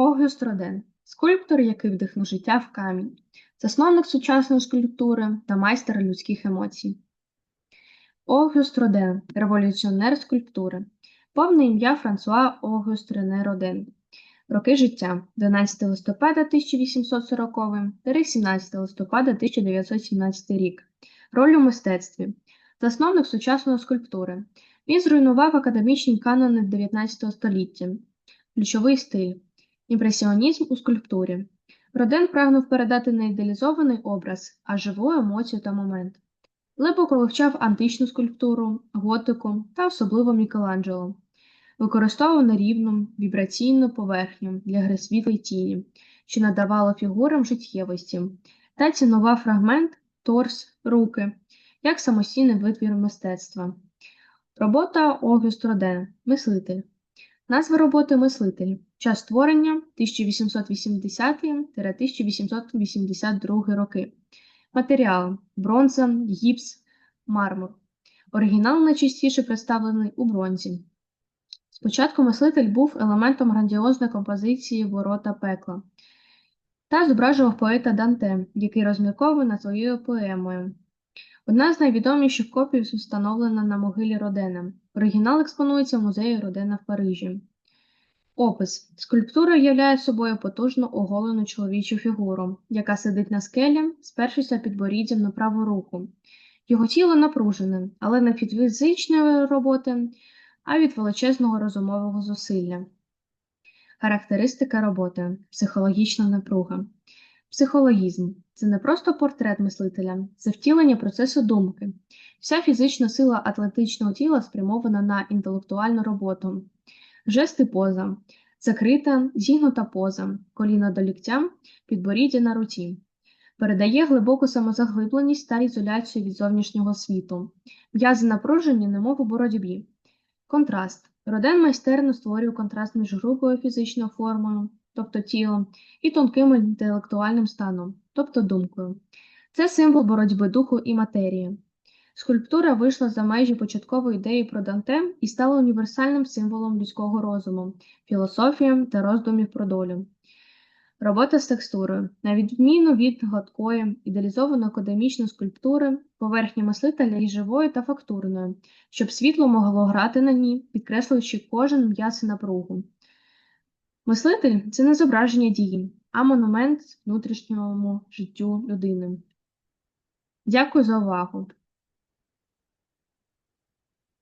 Огюст Роден скульптор, який вдихнув життя в камінь, засновник сучасної скульптури та майстер людських емоцій. Огюст Роден революціонер скульптури. Повне ім'я Франсуа Огюст Рене Роден. Роки життя 12 листопада 1840 17 листопада 1917 рік. Роль у мистецтві. Засновник сучасної скульптури. Він зруйнував академічні канони 19 століття. Ключовий стиль. Імпресіонізм у скульптурі. Роден прагнув передати не ідеалізований образ, а живу емоцію та момент. Глибоко вивчав античну скульптуру, готику та особливо Мікеланджело. Використовував нерівну, вібраційну поверхню для гри світла й тіні, що надавало фігурам життєвості, та цінував фрагмент, торс, руки як самостійний витвір мистецтва. Робота Огюст Роден. Мислитель. Назва роботи Мислитель. Час створення 1880-1882 роки. Матеріал бронза, гіпс, мармур. Оригінал найчастіше представлений у бронзі. Спочатку мислитель був елементом грандіозної композиції Ворота пекла та зображував поета Данте, який розмірковує над своєю поемою. Одна з найвідоміших копій встановлена на могилі Родена. Оригінал експонується в музеї Родена в Парижі. Опис. Скульптура являє собою потужно оголену чоловічу фігуру, яка сидить на скелі, спершися підборіддям на праву руку. Його тіло напружене, але не від фізичної роботи, а від величезного розумового зусилля. Характеристика роботи психологічна напруга. Психологізм це не просто портрет мислителя, це втілення процесу думки. Вся фізична сила атлетичного тіла спрямована на інтелектуальну роботу. Жести поза закрита, зігнута поза, коліна до ліктя, підборіддя на руці. Передає глибоку самозаглибленість та ізоляцію від зовнішнього світу. М'язи напружені, немов у боротьбі. Контраст. Роден майстерно створює контраст між грубою фізичною формою, тобто тілом, і тонким інтелектуальним станом, тобто думкою. Це символ боротьби духу і матерії. Скульптура вийшла за межі початкової ідеї про Данте і стала універсальним символом людського розуму, філософії та роздумів про долю. Робота з текстурою. На відміну від гладкої, ідеалізованої академічної скульптури, поверхня мислителя є живою та фактурною, щоб світло могло грати на ній, підкреслюючи кожен м'яз і напругу. Мислитель це не зображення дії, а монумент внутрішньому життю людини. Дякую за увагу!